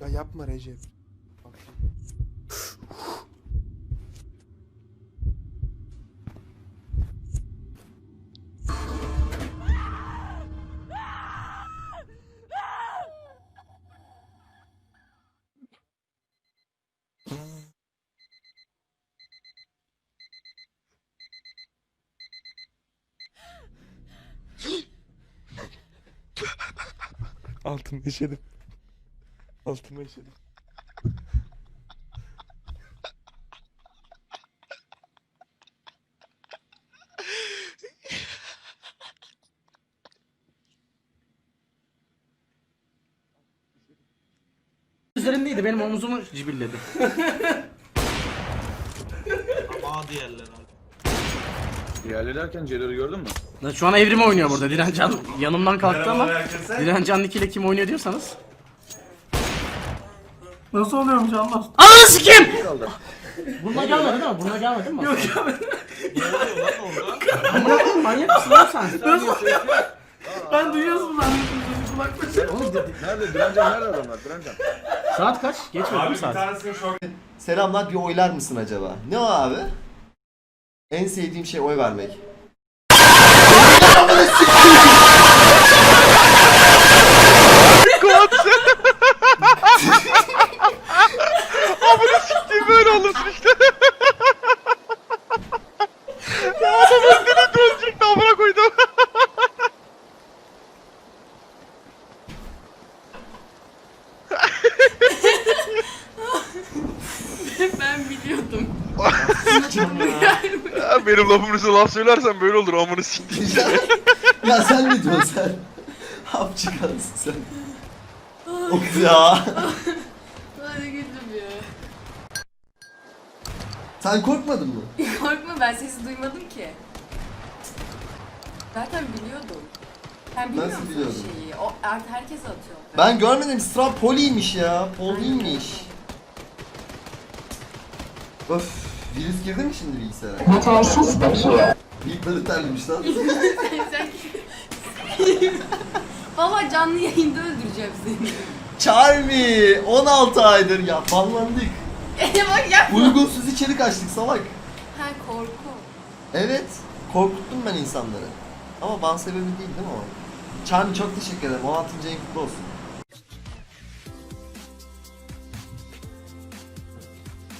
Ya yapma Recep. Bak. Altıma işedim. Altıma işedim. Üzerimdeydi benim omuzumu cibilledi. Aa diğerler abi. Diğerleri derken Celal'i gördün mü? Lan Şu an evrim oynuyor burada. Direncan yanımdan kalktı ama Direncan Nick ile kim oynuyor diyorsanız. Nasıl oluyormuş Allah? Ananı sikeyim! Buna gelmedi değil mi? Buna gelmedi değil mi? Yok lan orada? Amına koyayım manyak mısın lan sen? Ben duyuyorsun zannettim kulaklığı. Oğlum nerede? Direncan nerede adamlar? Direncan. Saat kaç? Geçmedi mi saat? Selamlar bir oylar mısın acaba? Ne o abi? En sevdiğim şey oy vermek. böyle olursun işte. ya adamın dili dönecek amına koydum. Ben biliyordum. Ya benim üstüne laf söylersen böyle olur amını siktiğim. ya sen ne diyorsun sen? Hapçı kadınsın sen. of ya. Hadi güldüm ya. Sen korkmadın mı? Korkma ben sesi duymadım ki. Zaten biliyordum. Sen bilmiyor Nasıl musun biliyordun? şeyi? O artık herkes atıyor. Ben görmedim. Sıra poliymiş ya. Poliymiş. Öf. Virüs girdi mi şimdi bilgisayara? Yetersiz bakıyor. Bıyıkları terlemiş lan. sen Baba canlı yayında öldüreceğim seni. Charmy! 16 aydır ya. Banlandık. Eee bak yapma. Uygunsuz içerik açtık salak. Ha korku. Evet. Korkuttum ben insanları. Ama ban sebebi değil değil mi o? Charmy çok teşekkür ederim. 16. ayın kutlu olsun.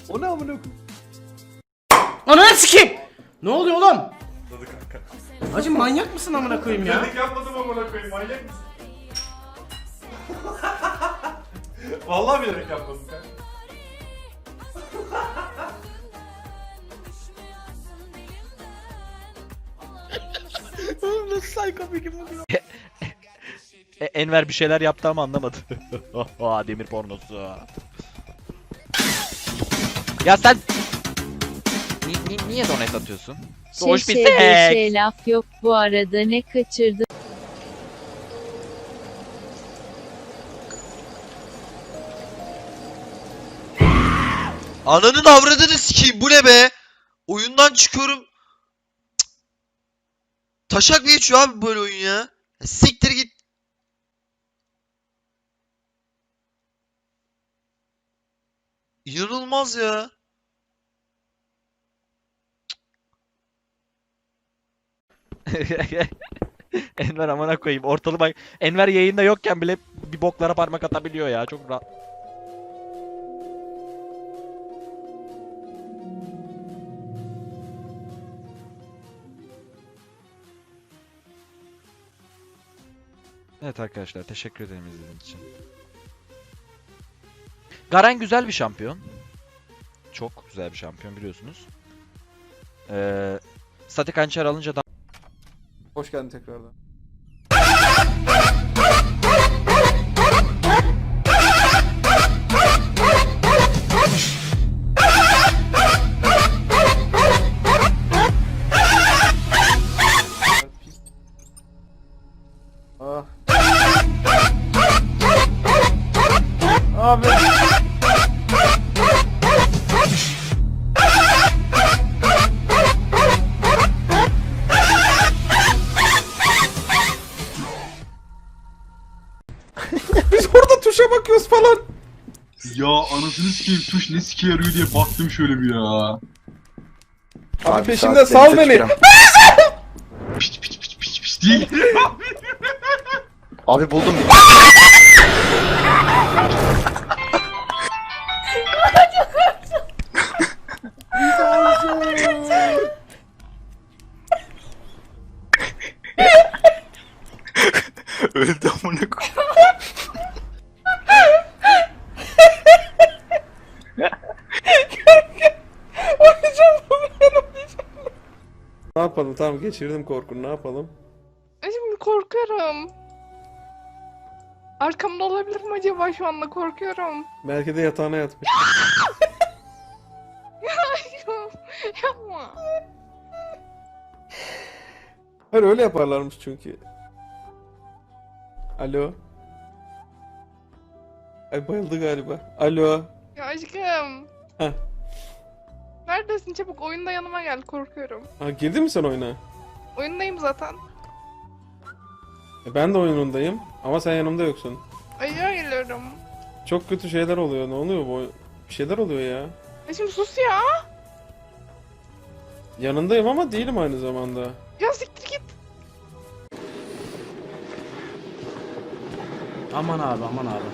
O ne amına koyayım? Ananı sikeyim! Ne oluyor oğlum? Hacı manyak mısın amına koyayım ya? yapmadım amına koyayım manyak mısın? Vallahi bilerek yapmadım kanka. Oğlum nasıl saykopi gibi oluyor? E, Enver bir şeyler yaptı ama anlamadı. Demir pornosu. Ya sen Ni- ni- niye donate atıyorsun? Hoş bir Şeşe seks. beşe laf yok bu arada ne kaçırdı Ananın avradını sikeyim bu ne be? Oyundan çıkıyorum. Cık. Taşak mı geçiyor abi böyle oyun ya? Ya Siktir git. İnanılmaz ya. Enver amına koyayım. Ortalı bak. Enver yayında yokken bile bir boklara parmak atabiliyor ya. Çok rahat. Evet arkadaşlar teşekkür ederim izlediğiniz için. Garen güzel bir şampiyon. Çok güzel bir şampiyon biliyorsunuz. Ee, statik hançer alınca da Hoş geldin tekrardan. Falan. Ya anasını sikeyim tuş ne sike yarıyor diye baktım şöyle bir ya. Abi peşimde sal beni. Piç piç piç piç piç diye geliyor. Abi buldum. tamam geçirdim korkunu ne yapalım? Şimdi korkuyorum. Arkamda olabilir mi acaba şu anda korkuyorum. Belki de yatağına yatmış. Yapma. Hayır öyle yaparlarmış çünkü. Alo. Ay bayıldı galiba. Alo. Ya aşkım. Heh. Neredesin çabuk oyunda yanıma gel korkuyorum. Ha, girdin mi sen oyuna? Oyundayım zaten. E, ben de oyunundayım ama sen yanımda yoksun. Ayıya geliyorum. Çok kötü şeyler oluyor. Ne oluyor bu? oy- Bir şeyler oluyor ya. Ya şimdi sus ya. Yanındayım ama değilim aynı zamanda. Ya siktir git. Aman abi aman abi.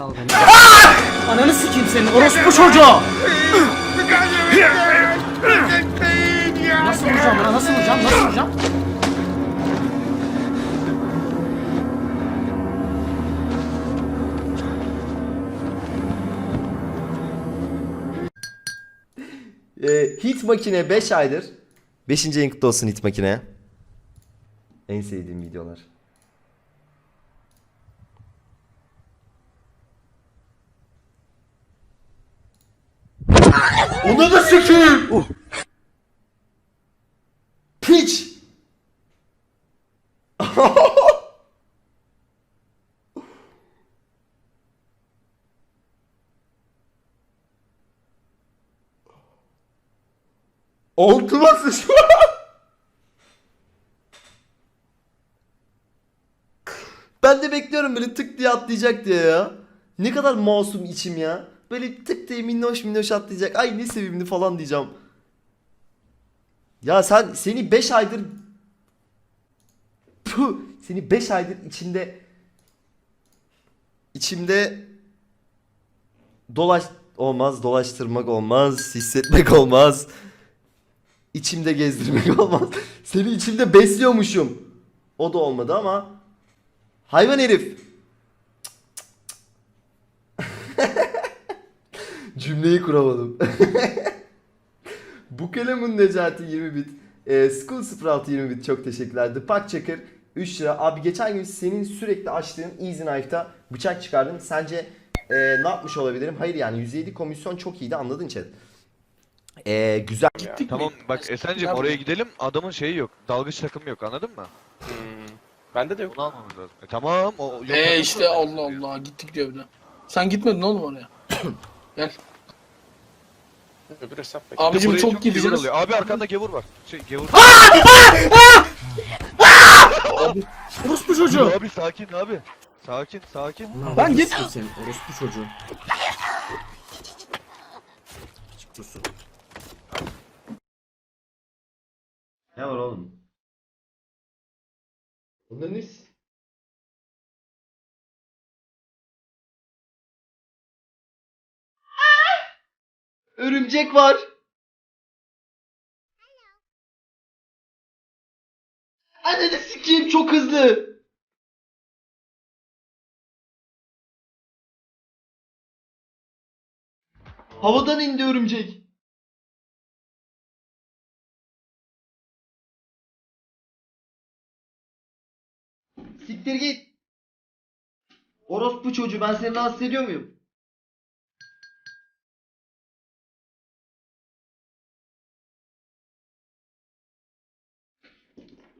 Sal beni. Ananı sikeyim senin orospu çocuğu. Nasıl vuracağım buna nasıl vuracağım nasıl vuracağım? Ee, hit makine 5 aydır. 5. en kutlu olsun hit makine. En sevdiğim videolar. Onu da sikeyim. Piç. Altıma sıçma. Ben de bekliyorum böyle tık diye atlayacak diye ya. Ne kadar masum içim ya. Böyle tık diye minnoş minnoş atlayacak. Ay ne sevimli falan diyeceğim. Ya sen seni 5 aydır Puh, seni 5 aydır içinde içimde dolaş olmaz, dolaştırmak olmaz, hissetmek olmaz. İçimde gezdirmek olmaz. Seni içimde besliyormuşum. O da olmadı ama hayvan herif. Cümleyi kuramadım. Bu kalemun Necati 20 bit. Ee, School 06 20 bit çok teşekkürler. The Pak Çakır 3 lira. Abi geçen gün senin sürekli açtığın Easy Knife'da bıçak çıkardım. Sence e, ne yapmış olabilirim? Hayır yani 107 komisyon çok iyiydi anladın chat. Ee, güzel. Tamam bak Esen'cim oraya gidelim adamın şeyi yok. Dalgıç takımı yok anladın mı? Bende de yok. Bunu almamız lazım. E, tamam o yok. Eee işte Allah Allah gittik diyor bir de. Sen gitmedin oğlum oraya. Gel. Öbür hesap Abicim Burayı çok gevur gideceğiz. Abi arkanda gevur var. Şey gevur. Orospu çocuğu. abi sakin abi. Sakin sakin. Ben git. Senin orospu çocuğu. Çıkıyorsun. Ne var oğlum? Bunların ne? Örümcek var. Ananı sikeyim çok hızlı. Havadan indi örümcek. Siktir git. Orospu çocuğu ben seni rahatsız ediyor muyum?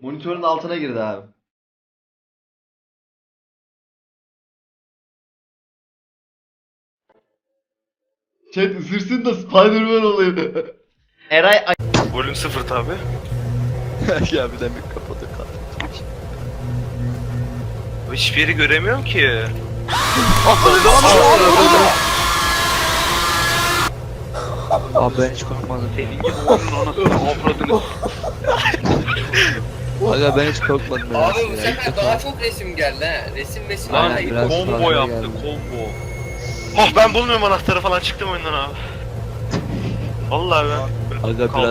Monitörün altına girdi abi. Chat ısırsın da Spider-Man olayım. Eray Volüm sıfır tabi. ya bir de bir kapadı kaldı. Hiçbir yeri göremiyorum ki. Abi ben hiç korkmadım. Senin gibi onun anasını avradını. Aga ben hiç korkmadım. Abi bu sefer daha çok resim geldi ha. Resim resim. Aynen, Aynen, biraz Combo fazla yaptı geldi. combo. Oh ben bulmuyorum anahtarı falan çıktım oyundan abi. Vallahi ben. Aga biraz